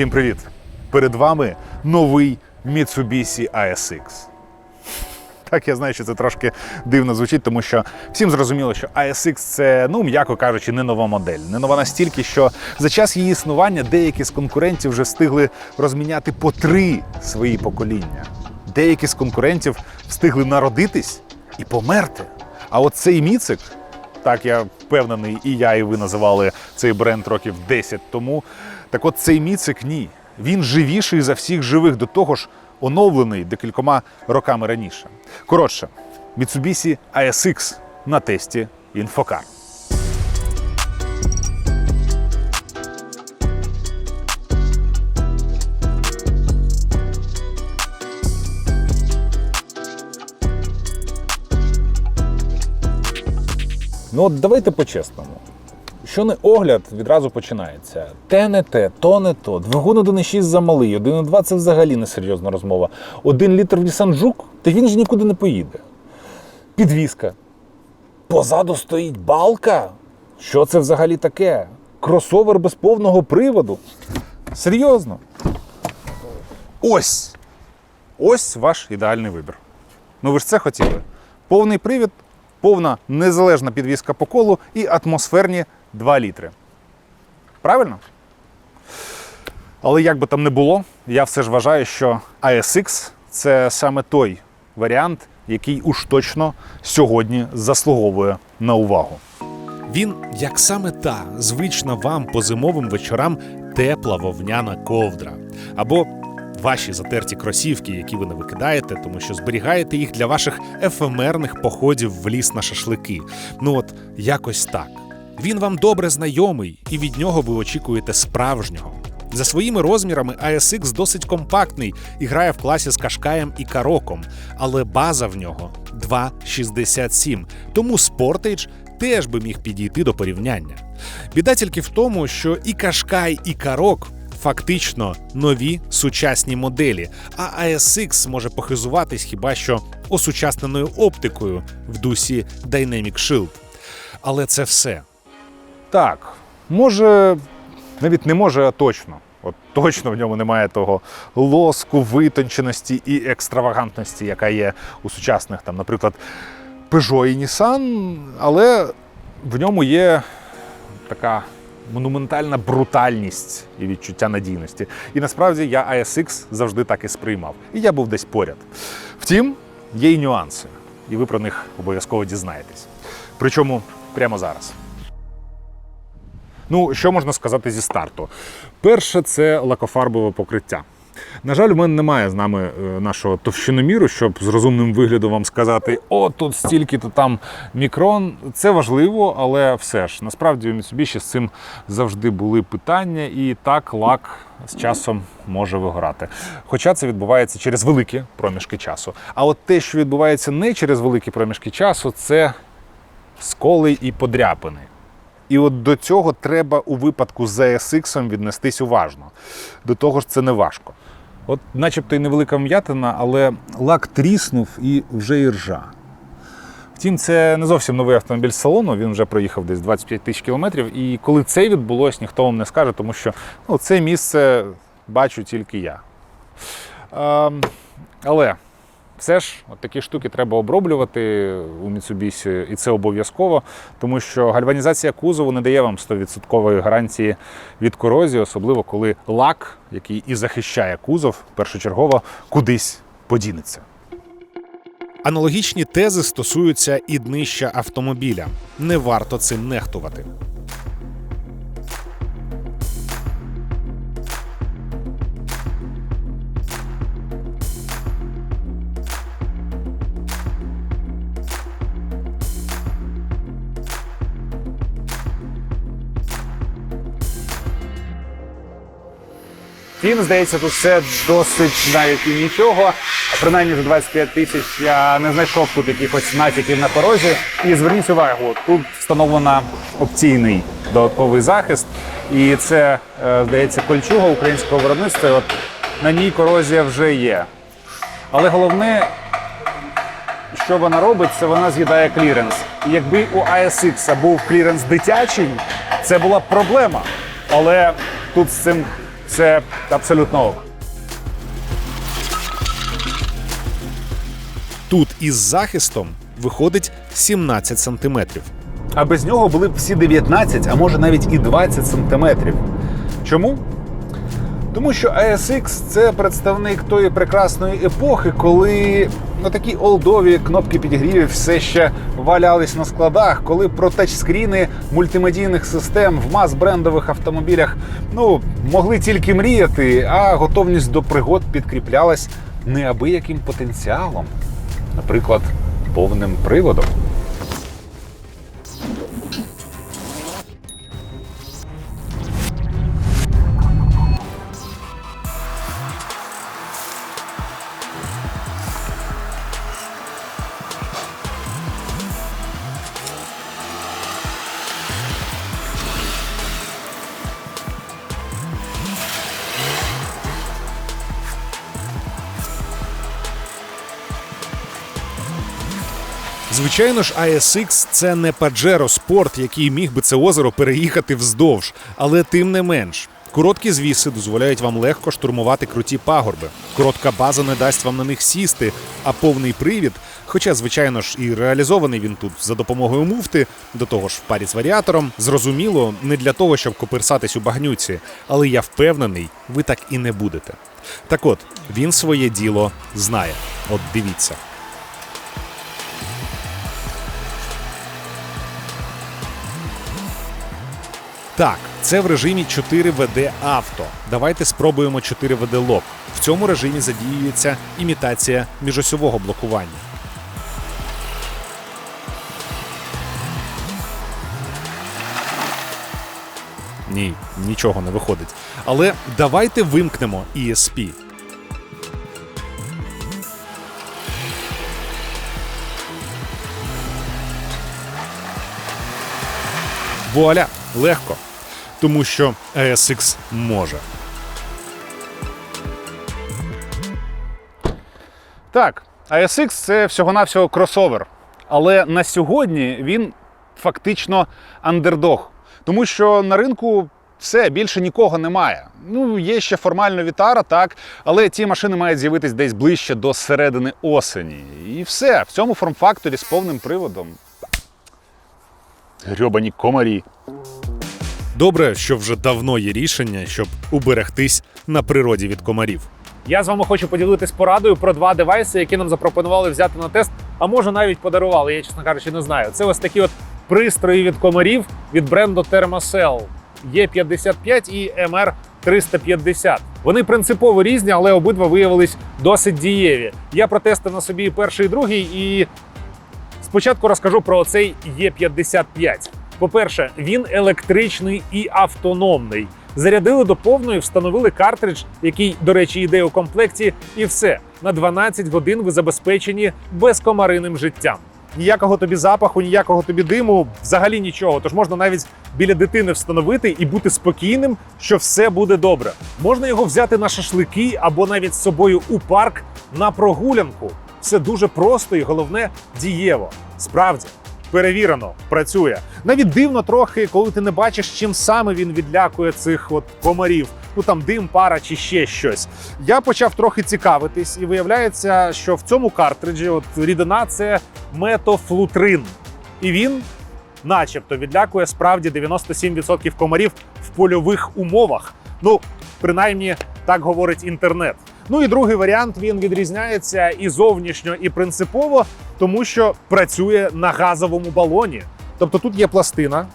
Всім привіт! Перед вами новий Mitsubishi ASX. Так, я знаю, що це трошки дивно звучить, тому що всім зрозуміло, що ASX це, ну, м'яко кажучи, не нова модель. Не нова настільки, що за час її існування деякі з конкурентів вже встигли розміняти по три свої покоління. Деякі з конкурентів встигли народитись і померти. А от цей міцик, так я впевнений, і я, і ви називали цей бренд років 10 тому. Так от цей міцик ні. Він живіший за всіх живих, до того ж оновлений декількома роками раніше. Коротше, Mitsubishi ASX на тесті Інфокар. Ну от давайте по-чесному. Що не огляд, відразу починається. Те не те, то не то. Двигун 1,6 замалий, 1,2 це взагалі не серйозна розмова. Один літр в Nissan Жук, та він ж нікуди не поїде. Підвізка. Позаду стоїть балка. Що це взагалі таке? Кросовер без повного приводу. Серйозно. Ось. Ось ваш ідеальний вибір. Ну ви ж це хотіли. Повний привід, повна незалежна підвізка по колу і атмосферні 2 літри. Правильно? Але як би там не було, я все ж вважаю, що ASX це саме той варіант, який уж точно сьогодні заслуговує на увагу. Він, як саме та звична вам по зимовим вечорам тепла вовняна ковдра. Або ваші затерті кросівки, які ви не викидаєте, тому що зберігаєте їх для ваших ефемерних походів в ліс на шашлики. Ну от якось так. Він вам добре знайомий, і від нього ви очікуєте справжнього. За своїми розмірами ASX досить компактний і грає в класі з Кашкаєм і Кароком, але база в нього 2,67, тому Sportage теж би міг підійти до порівняння. Біда тільки в тому, що і Кашкай, і Карок фактично нові сучасні моделі, а ASX може похизуватись хіба що осучасненою оптикою в дусі Dynamic Shield. Але це все. Так, може, навіть не може, а точно. От точно в ньому немає того лоску, витонченості і екстравагантності, яка є у сучасних, там, наприклад, Peugeot і Nissan, але в ньому є така монументальна брутальність і відчуття надійності. І насправді я ASX завжди так і сприймав. І я був десь поряд. Втім, є й нюанси, і ви про них обов'язково дізнаєтесь. Причому прямо зараз. Ну, що можна сказати зі старту? Перше, це лакофарбове покриття. На жаль, у мене немає з нами е, нашого товщиноміру, щоб з розумним виглядом вам сказати, о, тут стільки-то там мікрон. Це важливо, але все ж насправді у Mitsubishi з цим завжди були питання, і так лак з часом може вигорати. Хоча це відбувається через великі проміжки часу. А от те, що відбувається не через великі проміжки часу, це сколи і подряпини. І от до цього треба у випадку з ASX віднестись уважно. До того ж, це не важко. От, начебто і невелика м'ятина, але лак тріснув і вже і ржа. Втім, це не зовсім новий автомобіль з салону, він вже проїхав десь 25 тисяч кілометрів. І коли це відбулось, ніхто вам не скаже, тому що ну, це місце бачу тільки я. Ем, але все ж от такі штуки треба оброблювати у Mitsubishi, і це обов'язково, тому що гальванізація кузову не дає вам 100% гарантії від корозії, особливо коли лак, який і захищає кузов, першочергово кудись подінеться. Аналогічні тези стосуються і днища автомобіля. Не варто цим нехтувати. Втім, здається, тут все досить навіть і нічого. Принаймні за 25 тисяч я не знайшов тут якихось натяків на корозію. І зверніть увагу, тут встановлено опційний додатковий захист. І це, е, здається, кольчуга українського виробництва. От на ній корозія вже є. Але головне, що вона робить, це вона з'їдає кліренс. І якби у ASX був кліренс дитячий, це була б проблема. Але тут з цим це абсолютно ок. Тут із захистом виходить 17 сантиметрів. А без нього були б всі 19, а може навіть і 20 сантиметрів. Чому? Тому що ASX це представник тої прекрасної епохи, коли ну, такі олдові кнопки підігрівів все ще валялись на складах, коли про тачскріни мультимедійних систем в мас-брендових автомобілях ну, могли тільки мріяти, а готовність до пригод підкріплялась неабияким потенціалом, наприклад, повним приводом. Звичайно ж, ASX – це не Pajero Sport, який міг би це озеро переїхати вздовж, але тим не менш. Короткі звіси дозволяють вам легко штурмувати круті пагорби. Коротка база не дасть вам на них сісти, а повний привід, хоча, звичайно ж, і реалізований він тут за допомогою муфти, до того ж в парі з варіатором, зрозуміло, не для того, щоб коперсатись у багнюці, але я впевнений, ви так і не будете. Так от, він своє діло знає. От дивіться. Так, це в режимі 4 VD авто. Давайте спробуємо 4 VD лок. В цьому режимі задіюється імітація міжосьового блокування. Ні, нічого не виходить. Але давайте вимкнемо ESP. Вуаля, легко. Тому що ASX може. Так, ASX це всього-навсього кросовер. Але на сьогодні він фактично андердог. Тому що на ринку все більше нікого немає. Ну, є ще формально Вітара, так, але ті машини мають з'явитись десь ближче до середини осені. І все, в цьому форм-факторі з повним приводом. Грьобані комарі. Добре, що вже давно є рішення, щоб уберегтись на природі від комарів. Я з вами хочу поділитись порадою про два девайси, які нам запропонували взяти на тест, а може навіть подарували. Я, чесно кажучи, не знаю. Це ось такі от пристрої від комарів від бренду Thermacell E55 і MR350. Вони принципово різні, але обидва виявились досить дієві. Я протестив на собі перший, і другий, і спочатку розкажу про цей E55. По-перше, він електричний і автономний. Зарядили до повної, встановили картридж, який, до речі, йде у комплекті, і все. На 12 годин ви забезпечені безкомариним життям. Ніякого тобі запаху, ніякого тобі диму, взагалі нічого. Тож можна навіть біля дитини встановити і бути спокійним, що все буде добре. Можна його взяти на шашлики або навіть з собою у парк на прогулянку. Все дуже просто і головне дієво. Справді. Перевірено, працює. Навіть дивно трохи, коли ти не бачиш, чим саме він відлякує цих от комарів. Ну там дим, пара чи ще щось. Я почав трохи цікавитись, і виявляється, що в цьому картриджі от рідина це метофлутрин. І він, начебто, відлякує справді 97% комарів в польових умовах. Ну, принаймні, так говорить інтернет. Ну і другий варіант він відрізняється і зовнішньо, і принципово, тому що працює на газовому балоні. Тобто тут є пластина,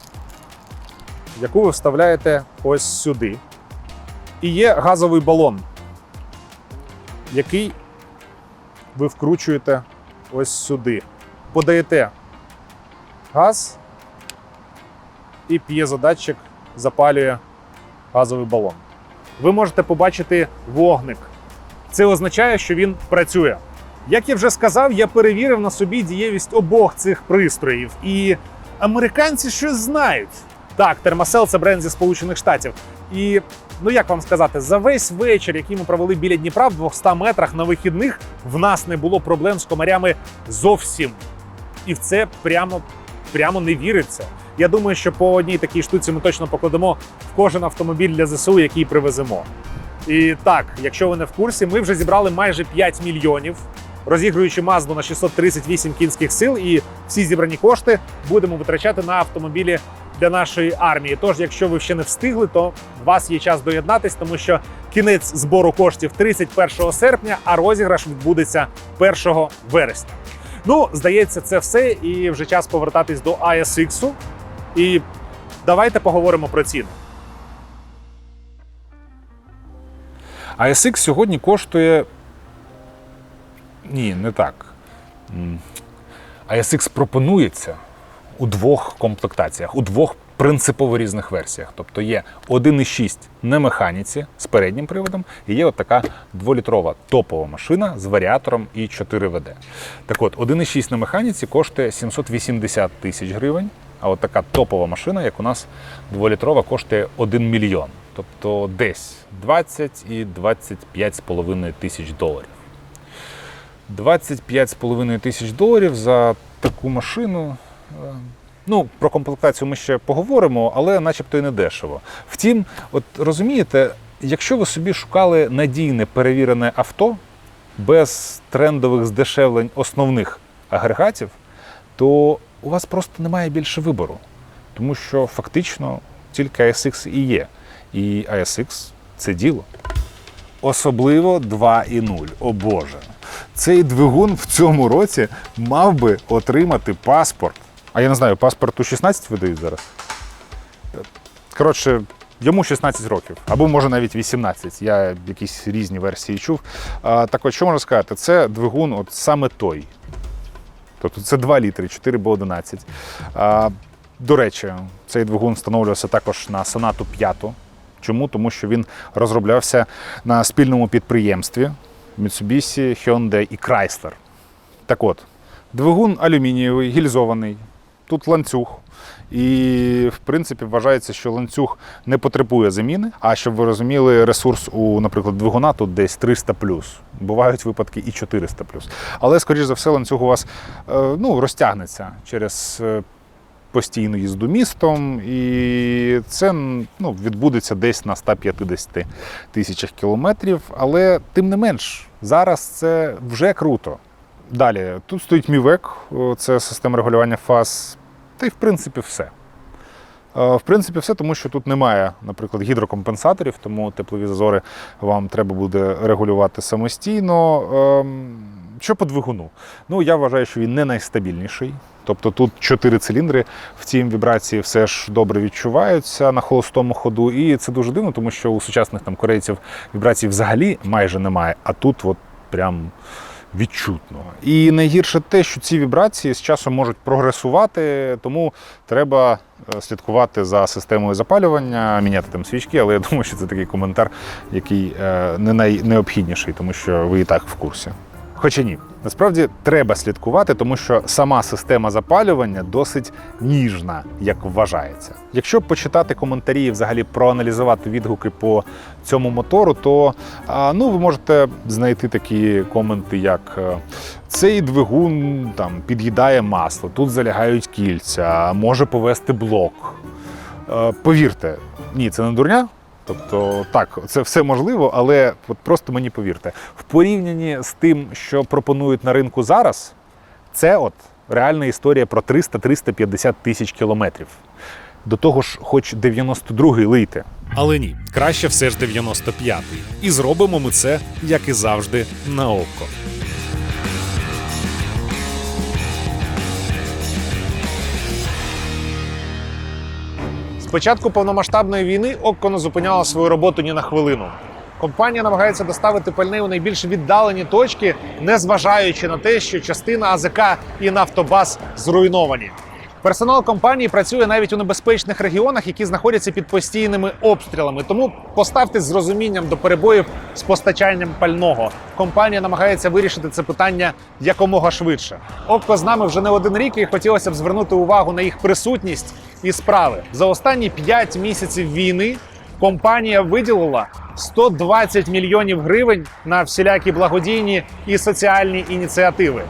яку ви вставляєте ось сюди. І є газовий балон, який ви вкручуєте ось сюди. Подаєте газ, і п'єзодатчик запалює газовий балон. Ви можете побачити вогник. Це означає, що він працює. Як я вже сказав, я перевірив на собі дієвість обох цих пристроїв, і американці щось знають. Так, Термасел це бренд зі Сполучених Штатів. І ну як вам сказати, за весь вечір, який ми провели біля Дніпра в 200 метрах на вихідних, в нас не було проблем з комарями зовсім. І в це прямо, прямо не віриться. Я думаю, що по одній такій штуці ми точно покладемо в кожен автомобіль для ЗСУ, який привеземо. І так, якщо ви не в курсі, ми вже зібрали майже 5 мільйонів, розігруючи Мазду на 638 кінських сил, і всі зібрані кошти будемо витрачати на автомобілі для нашої армії. Тож, якщо ви ще не встигли, то у вас є час доєднатись, тому що кінець збору коштів 31 серпня, а розіграш відбудеться 1 вересня. Ну, здається, це все, і вже час повертатись до ASX. І давайте поговоримо про ціну. ASX сьогодні коштує. Ні, не так. М. ASX пропонується у двох комплектаціях, у двох принципово різних версіях. Тобто є 1,6 на механіці з переднім приводом, і є от така дволітрова топова машина з варіатором і 4 ВД. Так от, 1,6 на механіці коштує 780 тисяч гривень, а от така топова машина, як у нас дволітрова, коштує 1 мільйон. Тобто десь 20 і 25,5 тисяч доларів. 25,5 тисяч доларів за таку машину. е, Ну, про комплектацію ми ще поговоримо, але начебто і не дешево. Втім, от розумієте, якщо ви собі шукали надійне перевірене авто без трендових здешевлень основних агрегатів, то у вас просто немає більше вибору. Тому що фактично тільки ASX і є. І ASX це діло. Особливо 2.0. О Боже. Цей двигун в цьому році мав би отримати паспорт. А я не знаю, паспорт у 16 видають зараз. Коротше, йому 16 років, або може навіть 18. Я якісь різні версії чув. А, так от, що можна сказати? Це двигун, от саме той. Тобто це 2 літри, 4 б 11. А, до речі, цей двигун встановлювався також на Сонату 5. Чому? Тому що він розроблявся на спільному підприємстві Mitsubishi, Hyundai і Chrysler. Так от, двигун алюмінієвий, гільзований, тут ланцюг. І, в принципі, вважається, що ланцюг не потребує заміни. А щоб ви розуміли, ресурс у, наприклад, двигуна тут десь 300 Бувають випадки і 400 Але, скоріш за все, ланцюг у вас е, ну, розтягнеться через постійну їзду містом, і це ну, відбудеться десь на 150 тисячах кілометрів. Але тим не менш, зараз це вже круто. Далі, тут стоїть Мівек, це система регулювання фаз, та й в принципі все. Е, В принципі, все, тому що тут немає, наприклад, гідрокомпенсаторів, тому теплові зазори вам треба буде регулювати самостійно. Що по двигуну? Ну, я вважаю, що він не найстабільніший. Тобто тут чотири циліндри, втім вібрації все ж добре відчуваються на холостому ходу. І це дуже дивно, тому що у сучасних там корейців вібрацій взагалі майже немає, а тут от прям відчутно. І найгірше те, що ці вібрації з часом можуть прогресувати, тому треба е, слідкувати за системою запалювання, міняти там свічки, але я думаю, що це такий коментар, який е, не найнеобхідніший, тому що ви і так в курсі. Хоча ні, насправді треба слідкувати, тому що сама система запалювання досить ніжна, як вважається. Якщо почитати коментарі і взагалі проаналізувати відгуки по цьому мотору, то ну, ви можете знайти такі коменти, як е, цей двигун там під'їдає масло, тут залягають кільця, може повести блок. Е, Повірте, ні, це не дурня. Тобто, так, це все можливо, але от просто мені повірте, в порівнянні з тим, що пропонують на ринку зараз, це от реальна історія про 300-350 тисяч кілометрів. До того ж, хоч 92-й лийте. Але ні, краще все ж 95-й. І зробимо ми це, як і завжди, на око. Початку повномасштабної війни Окко зупиняла свою роботу ні на хвилину. Компанія намагається доставити пальне у найбільш віддалені точки, незважаючи на те, що частина АЗК і Нафтобаз зруйновані. Персонал компанії працює навіть у небезпечних регіонах, які знаходяться під постійними обстрілами. Тому поставте з розумінням до перебоїв з постачанням пального. Компанія намагається вирішити це питання якомога швидше. Окко з нами вже не один рік, і хотілося б звернути увагу на їх присутність і справи. За останні 5 місяців війни компанія виділила 120 мільйонів гривень на всілякі благодійні і соціальні ініціативи.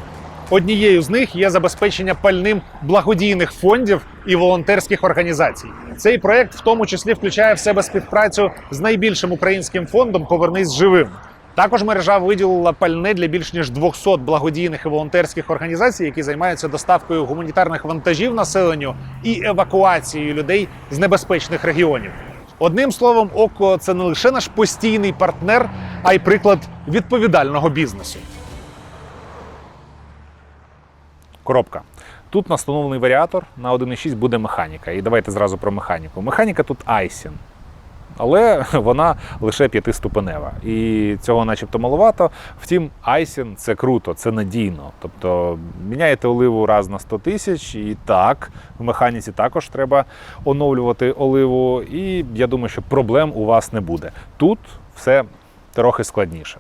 Однією з них є забезпечення пальним благодійних фондів і волонтерських організацій. Цей проект в тому числі включає в себе співпрацю з найбільшим українським фондом Повернись живим. Також мережа виділила пальне для більш ніж 200 благодійних і волонтерських організацій, які займаються доставкою гуманітарних вантажів населенню і евакуацією людей з небезпечних регіонів. Одним словом, око це не лише наш постійний партнер, а й приклад відповідального бізнесу. Коробка. Тут настановлений варіатор на 1.6 буде механіка. І давайте зразу про механіку. Механіка тут Айсін. Але вона лише п'ятиступенева. І цього начебто маловато. Втім, Айсін це круто, це надійно. Тобто міняєте оливу раз на 100 тисяч, і так, в механіці також треба оновлювати оливу. І я думаю, що проблем у вас не буде. Тут все трохи складніше.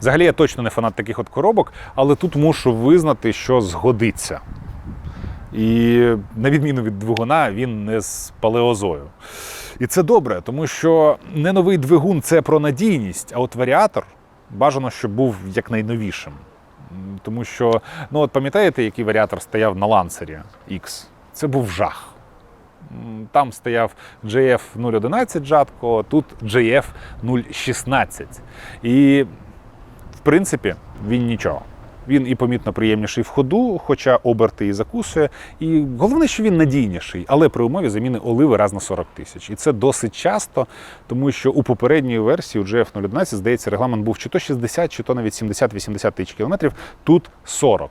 Взагалі я точно не фанат таких от коробок, але тут мушу визнати, що згодиться. І на відміну від двигуна, він не з палеозою. І це добре, тому що не новий двигун це про надійність, а от варіатор бажано, щоб був якнайновішим. Тому що, ну от пам'ятаєте, який варіатор стояв на ланцері X? Це був жах. Там стояв JF 011 жатко, тут JF 016. І принципі, він нічого. Він і помітно приємніший в ходу, хоча оберти і закусує. І головне, що він надійніший, але при умові заміни оливи раз на 40 тисяч. І це досить часто, тому що у попередній версії у GF 011, здається, регламент був чи то 60, чи то навіть 70-80 тисяч кілометрів. Тут 40.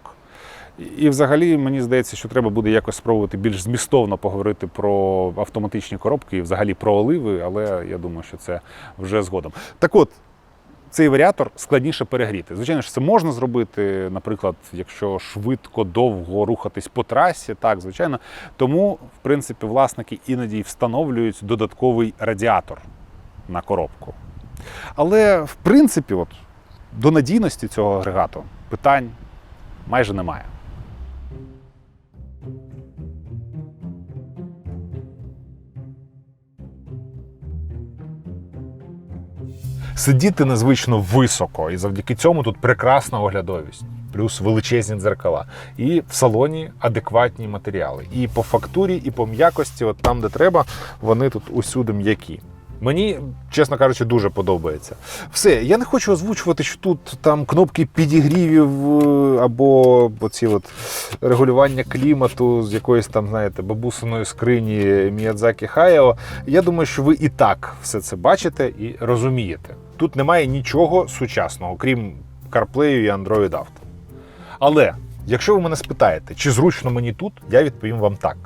І- взагалі мені здається, що треба буде якось спробувати більш змістовно поговорити про автоматичні коробки і взагалі про оливи, але я думаю, що це вже згодом. Так от, цей варіатор складніше перегріти. Звичайно ж, це можна зробити, наприклад, якщо швидко, довго рухатись по трасі, так, звичайно. Тому, в принципі, власники іноді встановлюють додатковий радіатор на коробку. Але, в принципі, от, до надійності цього агрегату питань майже немає. Сидіти незвично високо, і завдяки цьому тут прекрасна оглядовість, плюс величезні дзеркала. І в салоні адекватні матеріали. І по фактурі, і по м'якості, от там, де треба, вони тут усюди м'які. Мені, чесно кажучи, дуже подобається. Все, я не хочу озвучувати, що тут там кнопки підігрівів е, або оці от регулювання клімату з якоїсь там, знаєте, бабусиної скрині Міядзакі Хаєо. Я думаю, що ви і так все це бачите і розумієте. Тут немає нічого сучасного, крім CarPlay і Android Auto. Але якщо ви мене спитаєте, чи зручно мені тут, я відповім вам так.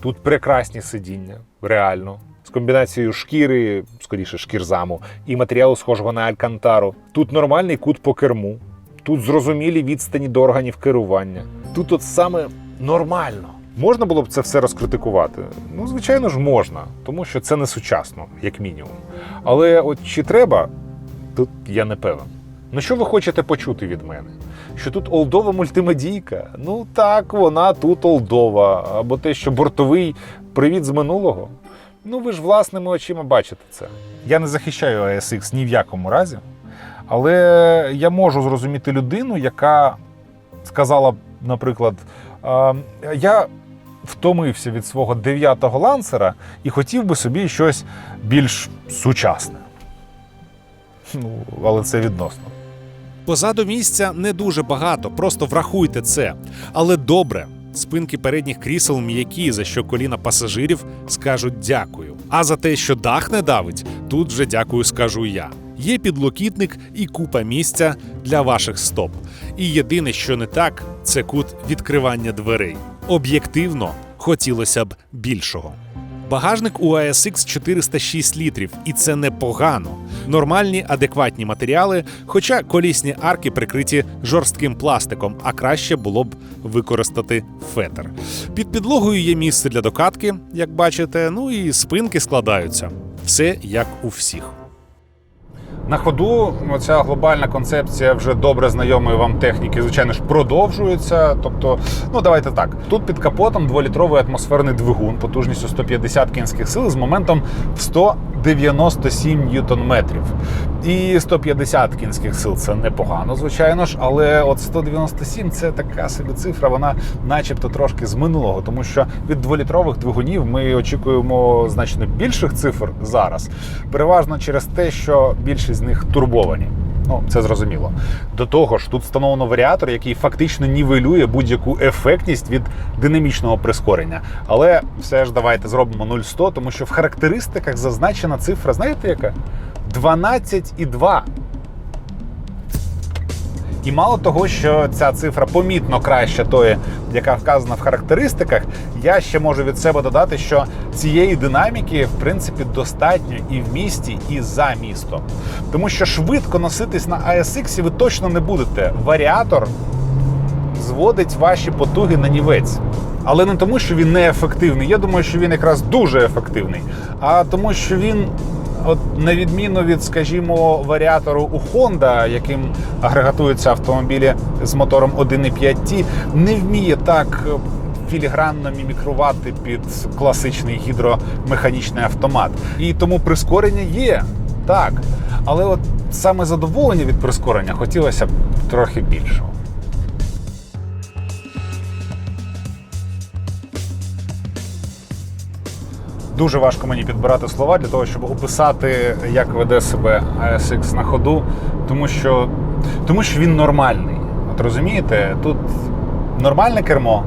Тут прекрасні сидіння, реально. З комбінацією шкіри, скоріше шкірзаму, і матеріалу схожого на алькантару. Тут нормальний кут по керму, тут зрозумілі відстані до органів керування. Тут от саме нормально. Можна було б це все розкритикувати? Ну, звичайно ж, можна, тому що це не сучасно, як мінімум. Але от чи треба, тут я не певен. Ну що ви хочете почути від мене? Що тут олдова мультимедійка? Ну так, вона тут олдова. Або те, що бортовий привіт з минулого. Ну ви ж власними очима бачите це. Я не захищаю ASX ні в якому разі, але я можу зрозуміти людину, яка сказала, наприклад, я втомився від свого дев'ятого лансера і хотів би собі щось більш сучасне. Ну, але це відносно. Позаду місця не дуже багато, просто врахуйте це. Але добре, спинки передніх крісел м'які, за що коліна пасажирів скажуть дякую. А за те, що дах не давить, тут вже дякую скажу я. Є підлокітник і купа місця для ваших стоп. І єдине, що не так, це кут відкривання дверей. Об'єктивно, хотілося б більшого. Багажник у ASX 406 літрів, і це непогано. Нормальні, адекватні матеріали, хоча колісні арки прикриті жорстким пластиком, а краще було б використати фетр. Під підлогою є місце для докатки, як бачите, ну і спинки складаються. Все як у всіх. На ходу ця глобальна концепція вже добре знайомої вам техніки, звичайно ж, продовжується. Тобто, ну давайте так. Тут під капотом дволітровий атмосферний двигун потужністю 150 кінських сил з моментом 197 ньютон-метрів. І 150 кінських сил це непогано, звичайно ж, але от 197 це така собі цифра, вона начебто трошки з минулого, тому що від дволітрових двигунів ми очікуємо значно більших цифр зараз, переважно через те, що більшість з них турбовані. Ну, це зрозуміло. До того ж, тут встановлено варіатор, який фактично нівелює будь-яку ефектність від динамічного прискорення. Але все ж давайте зробимо 0,100, тому що в характеристиках зазначена цифра, знаєте яка? 12,2. І мало того, що ця цифра помітно краща тої, яка вказана в характеристиках, я ще можу від себе додати, що цієї динаміки в принципі достатньо і в місті, і за містом. Тому що швидко носитись на ASX ви точно не будете. Варіатор зводить ваші потуги на нівець. Але не тому, що він не ефективний. Я думаю, що він якраз дуже ефективний, а тому, що він. От на відміну від, скажімо, варіатору у Honda, яким агрегатуються автомобілі з мотором 1.5 T, не вміє так філігранно мімікрувати під класичний гідромеханічний автомат. І тому прискорення є, так. Але от саме задоволення від прискорення хотілося б трохи більшого. Дуже важко мені підбирати слова для того, щоб описати, як веде себе ASX на ходу, тому що, тому що він нормальний. От розумієте, тут нормальне кермо.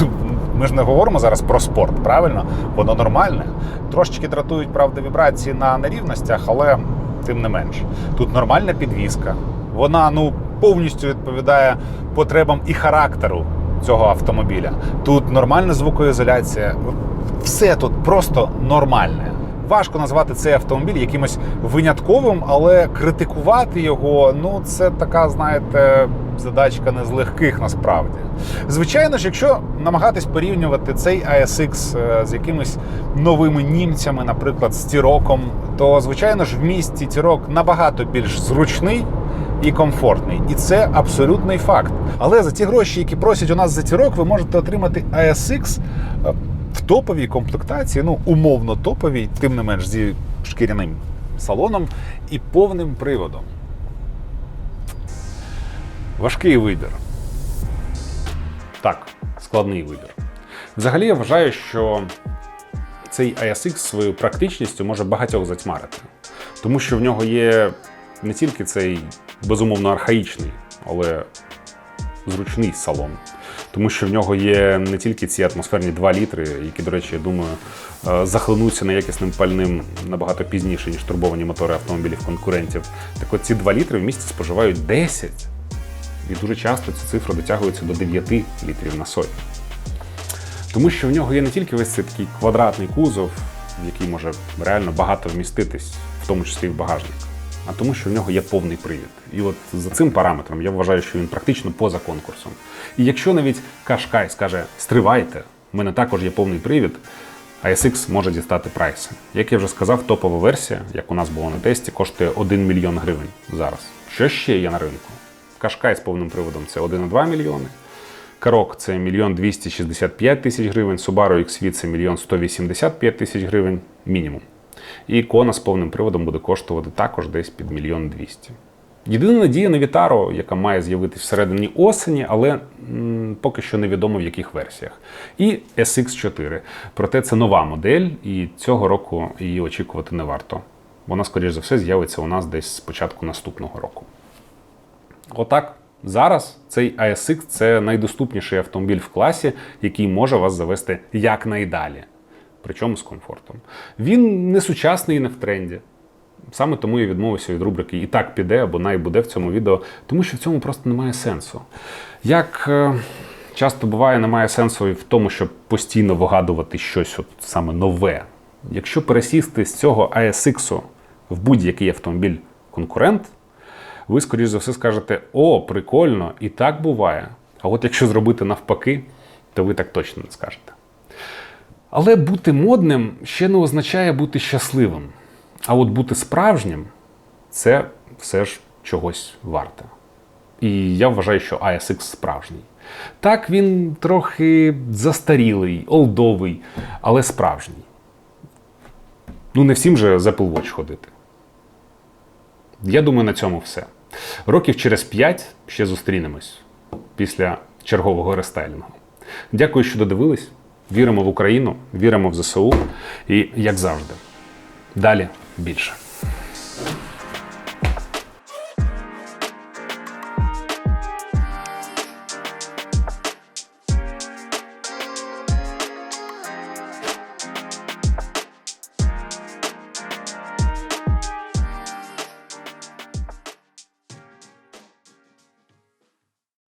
Ми ж не говоримо зараз про спорт, правильно? Воно нормальне. Трошечки дратують, правда, вібрації на нерівностях, але тим не менш. Тут нормальна підвізка. Вона ну повністю відповідає потребам і характеру цього автомобіля. Тут нормальна звукоізоляція. Все тут просто нормальне. Важко назвати цей автомобіль якимось винятковим, але критикувати його ну це така, знаєте, задачка не з легких насправді. Звичайно ж, якщо намагатись порівнювати цей ASX е, з якимись новими німцями, наприклад, з Тіроком, то звичайно ж в місті Тірок набагато більш зручний і комфортний. І це абсолютний факт. Але за ті гроші, які просять у нас за Тірок, ви можете отримати ASX е, в топовій комплектації, ну умовно топовій, тим не менш зі шкіряним салоном і повним приводом. Важкий вибір. Так, складний вибір. Взагалі, я вважаю, що цей ASX своєю практичністю може багатьох затьмарити. Тому що в нього є не тільки цей безумовно архаїчний, але зручний салон. Тому що в нього є не тільки ці атмосферні 2 літри, які, до речі, я думаю, е, захлинуться неякісним пальним набагато пізніше, ніж турбовані мотори автомобілів конкурентів. Так от ці 2 літри в місті споживають 10. І дуже часто ця цифра дотягується до 9 літрів на сотню. Тому що в нього є не тільки весь цей такий квадратний кузов, який може реально багато вміститись, в тому числі і в багажник, а тому, що в нього є повний привід. І от за цим параметром я вважаю, що він практично поза конкурсом. І якщо навіть Кашкай скаже стривайте, в мене також є повний привід, ASX може дістати прайси. Як я вже сказав, топова версія, як у нас було на тесті, коштує 1 мільйон гривень зараз. Що ще є на ринку? Кашкай з повним приводом це 1,2 мільйони. Карок це 1 мільйон 265 тисяч гривень, Subaru XV це 1 мільйон 185 тисяч гривень мінімум. І Кона з повним приводом буде коштувати також десь під мільйон 200. Єдина надія на Вітару, яка має з'явитися всередині осені, але м, поки що невідомо в яких версіях. І SX4. Проте це нова модель, і цього року її очікувати не варто. Вона, скоріш за все, з'явиться у нас десь з початку наступного року. Отак. Зараз цей ASX це найдоступніший автомобіль в класі, який може вас завести якнайдалі. Причому з комфортом. Він не сучасний і не в тренді. Саме тому я відмовився від рубрики І так піде або най буде в цьому відео, тому що в цьому просто немає сенсу. Як е, часто буває, немає сенсу і в тому, щоб постійно вигадувати щось от саме нове. Якщо пересісти з цього ASX в будь-який автомобіль конкурент, ви, скоріш за все, скажете: О, прикольно, і так буває. А от якщо зробити навпаки, то ви так точно не скажете. Але бути модним ще не означає бути щасливим. А от бути справжнім це все ж чогось варте. І я вважаю, що ASX справжній. Так, він трохи застарілий, олдовий, але справжній. Ну, не всім же з Apple Watch ходити. Я думаю, на цьому все. Років через 5 ще зустрінемось після чергового рестайлінгу. Дякую, що додивились. Віримо в Україну, віримо в ЗСУ і, як завжди, далі більше.